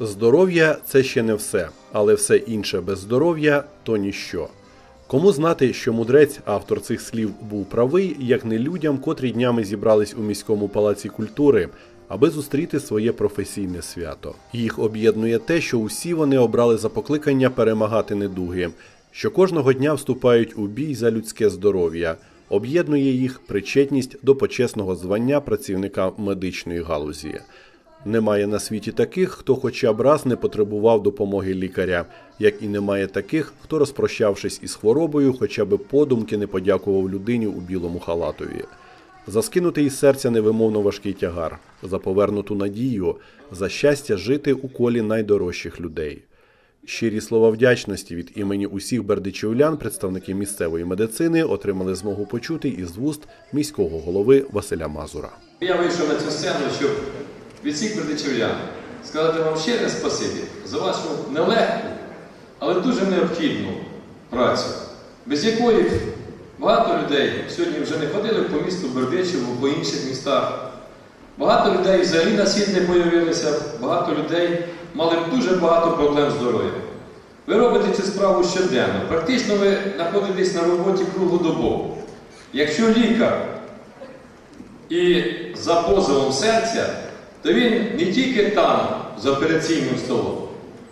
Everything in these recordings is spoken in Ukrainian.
Здоров'я це ще не все, але все інше без здоров'я то ніщо. Кому знати, що мудрець, автор цих слів, був правий, як не людям, котрі днями зібрались у міському палаці культури, аби зустріти своє професійне свято. Їх об'єднує те, що усі вони обрали за покликання перемагати недуги, що кожного дня вступають у бій за людське здоров'я. Об'єднує їх причетність до почесного звання працівника медичної галузі. Немає на світі таких, хто хоча б раз не потребував допомоги лікаря, як і немає таких, хто, розпрощавшись із хворобою, хоча б подумки не подякував людині у білому халатові. За скинутий із серця невимовно важкий тягар, за повернуту надію, за щастя жити у колі найдорожчих людей. Щирі слова вдячності від імені усіх бердичівлян представники місцевої медицини отримали змогу почути із вуст міського голови Василя Мазура. Я вийшов на цю сцену, щоб від всіх бердичівлян сказати вам ще раз спасибі за вашу нелегку, але дуже необхідну працю, без якої багато людей сьогодні вже не ходили по місту Бердичеву, по інших містах. Багато людей взагалі на світ не появилися, багато людей мали дуже багато проблем з здоров'ям. Ви робите цю справу щоденно. Практично ви знаходитесь на роботі круглодобово. Якщо лікар і за позовом серця, то він не тільки там, за операційним столом,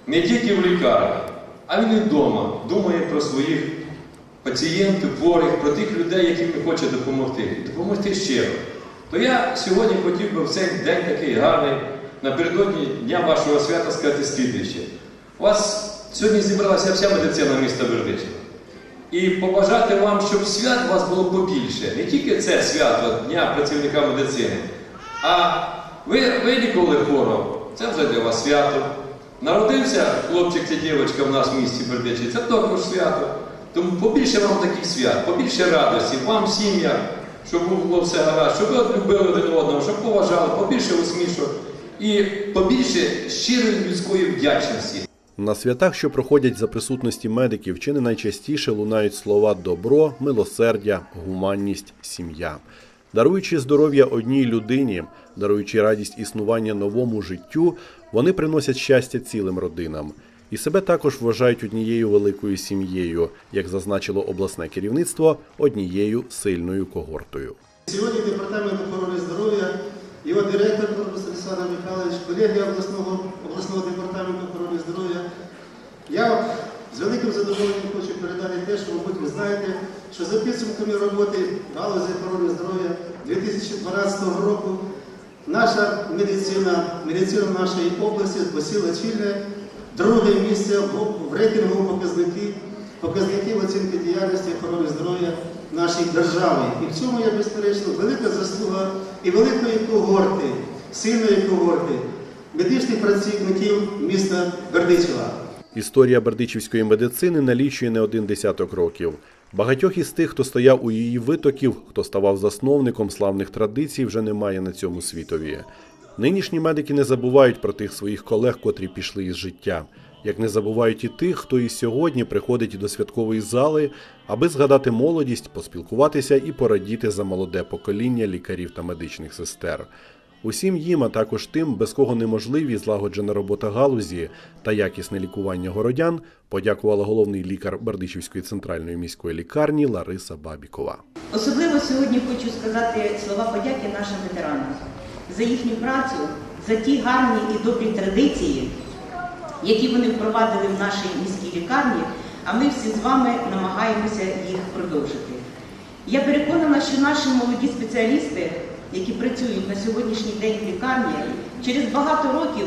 не тільки в лікарні, а він і вдома думає про своїх пацієнтів, хворих, про тих людей, яким він хоче допомогти. Допомогти щиро. То я сьогодні хотів би в цей день такий гарний, напередодні Дня вашого свята сказати слідуюче. У вас сьогодні зібралася вся медицина міста Бердичева. І побажати вам, щоб свят у вас було побільше. Не тільки це свято Дня працівника медицини, а ви вилікували хворого, це вже для вас свято. Народився хлопчик чи дівчинка в нас в місті Бердичі, це також свято. Тому побільше вам таких свят, побільше радості, вам сім'я, щоб було все гаразд, щоб ви любили один одного, щоб поважали, побільше усмішок і побільше щирої людської вдячності. На святах, що проходять за присутності медиків, чи не найчастіше лунають слова добро, милосердя, гуманність, сім'я. Даруючи здоров'я одній людині, даруючи радість існування новому життю, вони приносять щастя цілим родинам. І себе також вважають однією великою сім'єю, як зазначило обласне керівництво, однією сильною когортою. Сьогодні департамент охорони здоров'я, його директор Олександр Михайлович, колеги обласного, обласного департаменту охорони здоров'я. Я з великим задоволенням хочу передати те, що, мабуть, ви знаєте, що за підсумками роботи галузі охорони здоров'я 2012 року наша медицина, медицина нашої області посіла чільне друге місце в- в рейтинговому показники, показників оцінки діяльності охорони здоров'я в нашій державі. І в цьому є безперечно велика заслуга і великої когорти, сильної когорти медичних працівників міста Бердичева. Історія бердичівської медицини налічує не один десяток років. Багатьох із тих, хто стояв у її витоків, хто ставав засновником славних традицій, вже немає на цьому світові. Нинішні медики не забувають про тих своїх колег, котрі пішли із життя, як не забувають і тих, хто і сьогодні приходить до святкової зали, аби згадати молодість, поспілкуватися і порадіти за молоде покоління лікарів та медичних сестер. Усім їм, а також тим, без кого неможливі злагоджена робота галузі та якісне лікування городян, подякувала головний лікар Бердичівської центральної міської лікарні Лариса Бабікова. Особливо сьогодні хочу сказати слова подяки нашим ветеранам за їхню працю, за ті гарні і добрі традиції, які вони впровадили в нашій міській лікарні, а ми всі з вами намагаємося їх продовжити. Я переконана, що наші молоді спеціалісти, які працюють на сьогоднішній день в лікарні, через багато років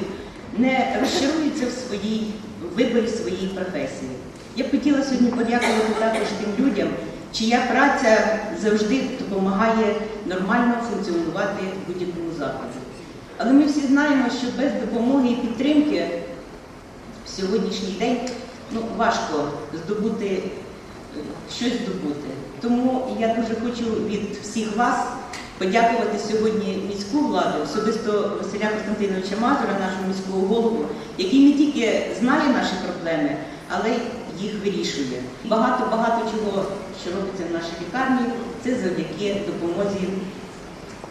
не розчаруються в своїй в виборі своєї професії. Я б хотіла сьогодні подякувати також тим людям, чия праця завжди допомагає нормально функціонувати в будь-якому закладі. Але ми всі знаємо, що без допомоги і підтримки в сьогоднішній день ну, важко здобути е, щось здобути. Тому я дуже хочу від всіх вас подякувати сьогодні міську владу, особисто Василя Константиновича Мазура, нашого міського голову, який не тільки знає наші проблеми, але й їх вирішує. Багато-багато чого, що робиться в нашій лікарні, це завдяки допомозі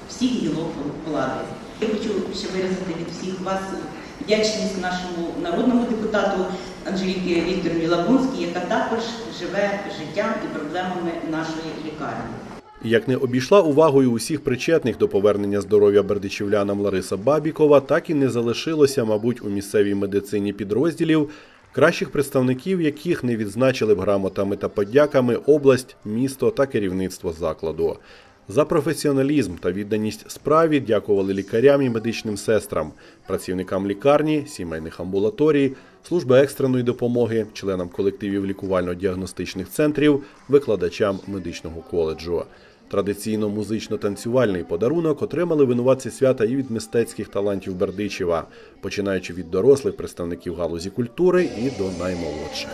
всіх гілок влади. Я хочу ще виразити від всіх вас вдячність нашому народному депутату Анжеліки Вікторівні Лабунській, яка також живе життям і проблемами нашої лікарні. Як не обійшла увагою усіх причетних до повернення здоров'я бердичівлянам Лариса Бабікова, так і не залишилося, мабуть, у місцевій медицині підрозділів, кращих представників яких не відзначили б грамотами та подяками область, місто та керівництво закладу. За професіоналізм та відданість справі дякували лікарям і медичним сестрам, працівникам лікарні, сімейних амбулаторій, служби екстреної допомоги, членам колективів лікувально-діагностичних центрів, викладачам медичного коледжу. Традиційно музично-танцювальний подарунок отримали винуватці свята і від мистецьких талантів Бердичева, починаючи від дорослих представників галузі культури і до наймолодших.